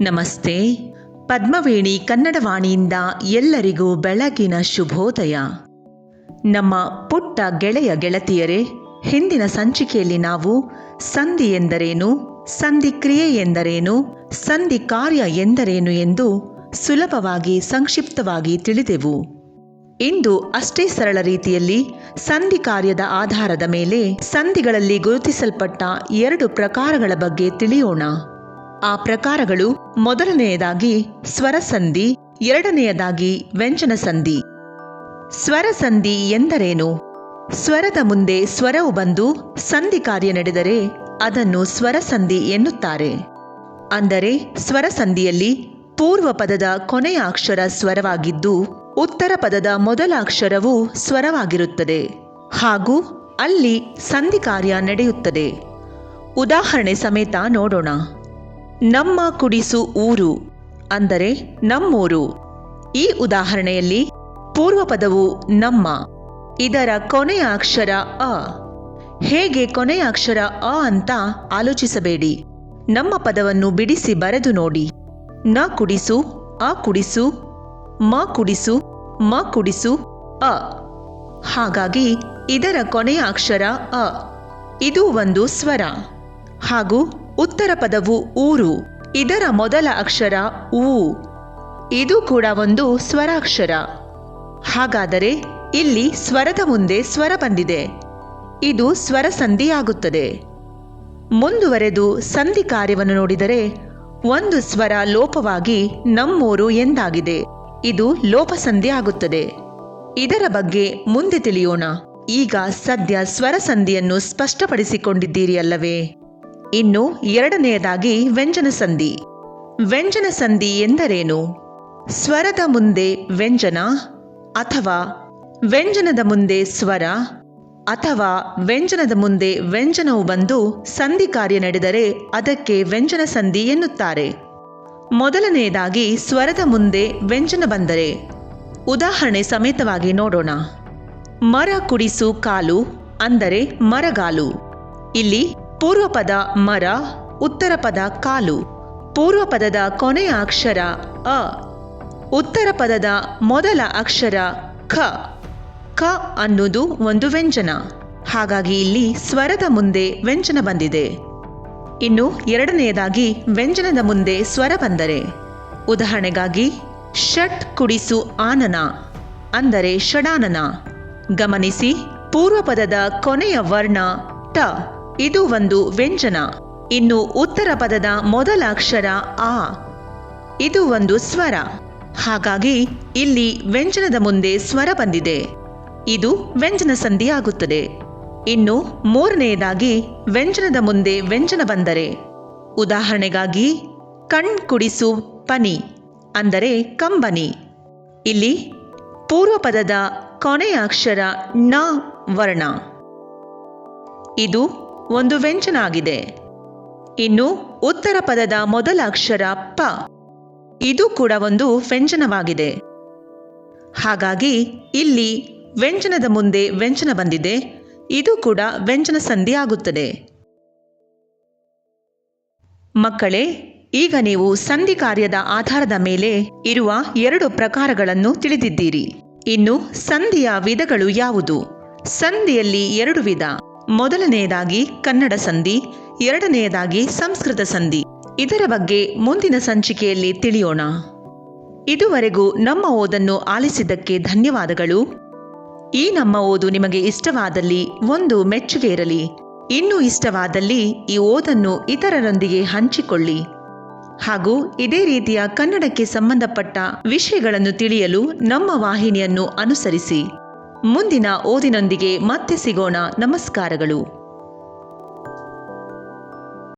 ನಮಸ್ತೆ. ಪದ್ಮವೇಣಿ ಕನ್ನಡವಾಣಿಯಿಂದ ಎಲ್ಲರಿಗೂ ಬೆಳಗಿನ ಶುಭೋದಯ. ನಮ್ಮ ಪುಟ್ಟ ಗೆಳೆಯ ಗೆಳತಿಯರೇ, ಹಿಂದಿನ ಸಂಚಿಕೆಯಲ್ಲಿ ನಾವು ಸಂಧಿ ಎಂದರೇನು, ಸಂಧಿ ಕ್ರಿಯೆ ಎಂದರೇನು, ಸಂಧಿ ಕಾರ್ಯ ಎಂದರೇನು ಎಂದು ಸುಲಭವಾಗಿ ಸಂಕ್ಷಿಪ್ತವಾಗಿ ತಿಳಿದೆವು. ಇಂದು ಅಷ್ಟೇ ಸರಳ ರೀತಿಯಲ್ಲಿ ಸಂಧಿ ಕಾರ್ಯದ ಆಧಾರದ ಮೇಲೆ ಸಂಧಿಗಳಲ್ಲಿ ಗುರುತಿಸಲ್ಪಟ್ಟ ಎರಡು ಪ್ರಕಾರಗಳ ಬಗ್ಗೆ ತಿಳಿಯೋಣ. ಆ ಪ್ರಕಾರಗಳು ಮೊದಲನೆಯದಾಗಿ ಸ್ವರಸಂಧಿ, ಎರಡನೆಯದಾಗಿ ವ್ಯಂಜನ ಸಂಧಿ ಸ್ವರಸಂಧಿ ಎಂದರೇನು? ಸ್ವರದ ಮುಂದೆ ಸ್ವರವು ಬಂದು ಸಂಧಿ ಕಾರ್ಯ ನಡೆದರೆ ಅದನ್ನು ಸ್ವರಸಂಧಿ ಎನ್ನುತ್ತಾರೆ. ಅಂದರೆ ಸ್ವರಸಂಧಿಯಲ್ಲಿ ಪೂರ್ವ ಪದದ ಕೊನೆಯ ಅಕ್ಷರ ಸ್ವರವಾಗಿದ್ದು ಉತ್ತರ ಪದದ ಮೊದಲ ಅಕ್ಷರವು ಸ್ವರವಾಗಿರುತ್ತದೆ. ಹಾಗೂ ಅಲ್ಲಿ ಸಂಧಿ ಕಾರ್ಯ ನಡೆಯುತ್ತದೆ. ಉದಾಹರಣೆ ಸಮೇತ ನೋಡೋಣ. ನಮ್ಮ ಕುಡಿಸು ಊರು ಅಂದರೆ ನಮ್ಮೂರು. ಈ ಉದಾಹರಣೆಯಲ್ಲಿ ಪೂರ್ವ ಪದವು ನಮ್ಮ, ಇದರ ಕೊನೆಯ ಅಕ್ಷರ ಅ. ಹೇಗೆ ಕೊನೆಯ ಅಕ್ಷರ ಅ ಅಂತ ಆಲೋಚಿಸಬೇಡಿ. ನಮ್ಮ ಪದವನ್ನು ಬಿಡಿಸಿ ಬರೆದು ನೋಡಿ. ನ ಕುಡಿಸು, ಅ ಕುಡಿಸು, ಮ ಕುಡಿಸು ಮ ಕುಡಿಸು, ಅ. ಹಾಗಾಗಿ ಇದರ ಕೊನೆಯ ಅಕ್ಷರ ಅ. ಇದು ಒಂದು ಸ್ವರ. ಹಾಗೂ ಉತ್ತರ ಪದವು ಊರು, ಇದರ ಮೊದಲ ಅಕ್ಷರ ಊ. ಇದು ಕೂಡ ಒಂದು ಸ್ವರಾಕ್ಷರ. ಹಾಗಾದರೆ ಇಲ್ಲಿ ಸ್ವರದ ಮುಂದೆ ಸ್ವರ ಬಂದಿದೆ. ಇದು ಸ್ವರ ಸಂಧಿಯಾಗುತ್ತದೆ ಮುಂದುವರೆದು ಸಂಧಿ ಕಾರ್ಯವನ್ನು ನೋಡಿದರೆ ಒಂದು ಸ್ವರ ಲೋಪವಾಗಿ ನಮ್ಮೂರು ಎಂದಾಗಿದೆ. ಇದು ಲೋಪಸಂಧಿ ಆಗುತ್ತದೆ. ಇದರ ಬಗ್ಗೆ ಮುಂದೆ ತಿಳಿಯೋಣ. ಈಗ ಸದ್ಯ ಸ್ವರ ಸಂಧಿಯನ್ನು ಸ್ಪಷ್ಟಪಡಿಸಿಕೊಂಡಿದ್ದೀರಿ ಅಲ್ಲವೇ? ಇನ್ನು ಎರಡನೆಯದಾಗಿ ವ್ಯಂಜನ ಸಂಧಿ. ವ್ಯಂಜನ ಸಂಧಿ ಎಂದರೇನು? ಸ್ವರದ ಮುಂದೆ ವ್ಯಂಜನ ಅಥವಾ ವ್ಯಂಜನದ ಮುಂದೆ ಸ್ವರ ಅಥವಾ ವ್ಯಂಜನದ ಮುಂದೆ ವ್ಯಂಜನವು ಬಂದು ಸಂಧಿ ಕಾರ್ಯ ನಡೆದರೆ ಅದಕ್ಕೆ ವ್ಯಂಜನ ಸಂಧಿ ಎನ್ನುತ್ತಾರೆ. ಮೊದಲನೆಯದಾಗಿ ಸ್ವರದ ಮುಂದೆ ವ್ಯಂಜನ ಬಂದರೆ. ಉದಾಹರಣೆ ಸಮೇತವಾಗಿ ನೋಡೋಣ. ಮರ ಕುಡಿಸು ಕಾಲು ಅಂದರೆ ಮರಗಾಲು. ಇಲ್ಲಿ ಪೂರ್ವ ಪದ ಮರ ಉತ್ತರ ಪದ ಕಾಲು. ಪೂರ್ವ ಪದದ ಕೊನೆಯ ಅಕ್ಷರ ಅ. ಉತ್ತರ ಪದದ ಮೊದಲ ಅಕ್ಷರ ಖ. ಖ ಅನ್ನುವುದು ಒಂದು ವ್ಯಂಜನ. ಹಾಗಾಗಿ ಇಲ್ಲಿ ಸ್ವರದ ಮುಂದೆ ವ್ಯಂಜನ ಬಂದಿದೆ. ಇನ್ನು ಎರಡನೆಯದಾಗಿ ವ್ಯಂಜನದ ಮುಂದೆ ಸ್ವರ ಬಂದರೆ. ಉದಾಹರಣೆಗಾಗಿ, ಷಟ್ ಕುಡಿಸು ಆನನ, ಅಂದರೆ ಷಡಾನನ. ಗಮನಿಸಿ ಪೂರ್ವ ಪದದ ಕೊನೆಯ ವರ್ಣ ಟ. ಇದು ಒಂದು ವ್ಯಂಜನ. ಇನ್ನು ಉತ್ತರ ಪದದ ಮೊದಲ ಅಕ್ಷರ ಆ. ಇದು ಒಂದು ಸ್ವರ. ಹಾಗಾಗಿ ಇಲ್ಲಿ ವ್ಯಂಜನದ ಮುಂದೆ ಸ್ವರ ಬಂದಿದೆ. ಇದು ವ್ಯಂಜನ ಸಂಧಿಯಾಗುತ್ತದೆ. ಇನ್ನು ಮೂರನೆಯದಾಗಿ ವ್ಯಂಜನದ ಮುಂದೆ ವ್ಯಂಜನ ಬಂದರೆ. ಉದಾಹರಣೆಗಾಗಿ, ಕಣ್ ಕುಡಿಸು ಪನಿ, ಅಂದರೆ ಕಂಬನಿ. ಇಲ್ಲಿ ಪೂರ್ವ ಪದದ ಕೊನೆಯ ಅಕ್ಷರ ನ ವರ್ಣ. ಇದು ಒಂದು ವ್ಯಂಜನ ಆಗಿದೆ ಇನ್ನು ಉತ್ತರ ಪದದ ಮೊದಲ ಅಕ್ಷರ ಪ. ಇದು ಕೂಡ ಒಂದು ವ್ಯಂಜನವಾಗಿದೆ. ಹಾಗಾಗಿ ಇಲ್ಲಿ ವ್ಯಂಜನದ ಮುಂದೆ ವ್ಯಂಜನ ಬಂದಿದೆ. ಇದು ಕೂಡ ವ್ಯಂಜನ ಸಂಧಿ ಆಗುತ್ತದೆ. ಮಕ್ಕಳೇ, ಈಗ ನೀವು ಸಂಧಿ ಕಾರ್ಯದ ಆಧಾರದ ಮೇಲೆ ಇರುವ ಎರಡು ಪ್ರಕಾರಗಳನ್ನು ತಿಳಿದಿದ್ದೀರಿ. ಇನ್ನು ಸಂಧಿಯ ವಿಧಗಳು ಯಾವುದು? ಸಂಧಿಯಲ್ಲಿ ಎರಡು ವಿಧ. ಮೊದಲನೆಯದಾಗಿ ಕನ್ನಡ ಸಂಧಿ, ಎರಡನೆಯದಾಗಿ ಸಂಸ್ಕೃತ ಸಂಧಿ. ಇದರ ಬಗ್ಗೆ ಮುಂದಿನ ಸಂಚಿಕೆಯಲ್ಲಿ ತಿಳಿಯೋಣ. ಇದುವರೆಗೂ ನಮ್ಮ ಓದನ್ನು ಆಲಿಸಿದ್ದಕ್ಕೆ ಧನ್ಯವಾದಗಳು. ಈ ನಮ್ಮ ಓದು ನಿಮಗೆ ಇಷ್ಟವಾದಲ್ಲಿ ಒಂದು ಮೆಚ್ಚುಗೆ ಇರಲಿ ಇನ್ನೂ ಇಷ್ಟವಾದಲ್ಲಿ ಈ ಓದನ್ನು ಇತರರೊಂದಿಗೆ ಹಂಚಿಕೊಳ್ಳಿ. ಹಾಗೂ ಇದೇ ರೀತಿಯ ಕನ್ನಡಕ್ಕೆ ಸಂಬಂಧಪಟ್ಟ ವಿಷಯಗಳನ್ನು ತಿಳಿಯಲು ನಮ್ಮ ವಾಹಿನಿಯನ್ನು ಅನುಸರಿಸಿ. ಮುಂದಿನ ಓದಿನೊಂದಿಗೆ ಮತ್ತೆ ಸಿಗೋಣ. ನಮಸ್ಕಾರಗಳು.